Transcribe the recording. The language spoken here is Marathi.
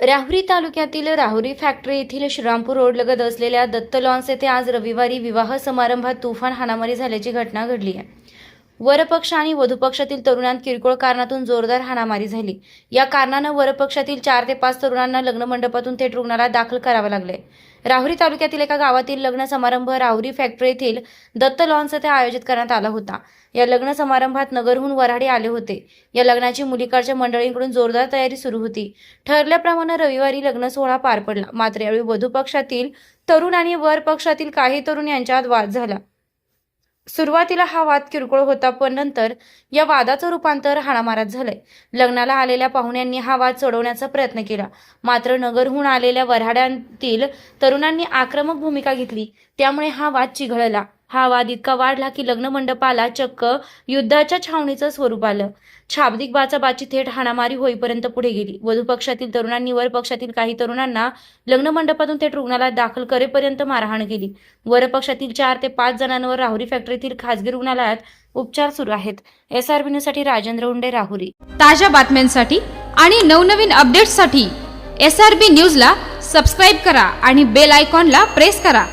राहुरी तालुक्यातील राहुरी फॅक्टरी येथील श्रीरामपूर रोडलगत असलेल्या दत्त लॉन्स येथे आज रविवारी विवाह समारंभात तुफान हाणामारी झाल्याची घटना घडली आहे. वरपक्ष आणि वधूपक्षातील तरुणांत किरकोळ कारणातून जोरदार हाणामारी झाली. या कारणानं वरपक्षातील चार ते पाच तरुणांना लग्न मंडपातून थेट रुग्णालयात दाखल करावं लागले राहुरी तालुक्यातील एका गावातील लग्न समारंभ राहुरी फॅक्टरी येथील दत्त लॉन्स येथे आयोजित करण्यात आला होता. या लग्न समारंभात नगरहून वऱ्हाडी आले होते. या लग्नाची मुलीकडच्या मंडळींकडून जोरदार तयारी सुरू होती. ठरल्याप्रमाणे रविवारी लग्न सोहळा पार पडला. मात्र यावेळी वधू पक्षातील तरुण आणि वर पक्षातील काही तरुण यांच्यात वाद झाला. सुरुवातीला हा वाद किरकोळ होता पण नंतर या वादाचं रूपांतर हाणामारात झालंय. लग्नाला आलेल्या पाहुण्यांनी हा वाद सोडवण्याचा प्रयत्न केला. मात्र नगरहून आलेल्या वऱ्हाड्यांतील तरुणांनी आक्रमक भूमिका घेतली. त्यामुळे हा वाद चिघळला. हा वाद इतका वाढला की लग्न मंडपाला चक्क युद्धाच्या छावणीचं स्वरूप आलं. शाब्दिक बाचाबाची थेट हाणामारी होईपर्यंत पुढे गेली. वधू पक्षातील तरुणांनी वर पक्षातील काही तरुणांना लग्न मंडपातून थेट रुग्णालयात दाखल करेपर्यंत मारहाण केली. वर पक्षातील चार ते पाच जणांवर राहुरी फॅक्टरीतील खासगी रुग्णालयात उपचार सुरू आहेत. एस आर न्यूजसाठी राजेंद्र उंडे राहुरी. ताज्या बातम्यांसाठी आणि नवनवीन अपडेट्ससाठी एस आर बी न्यूजला सबस्क्राईब करा आणि बेल आयकॉनला प्रेस करा.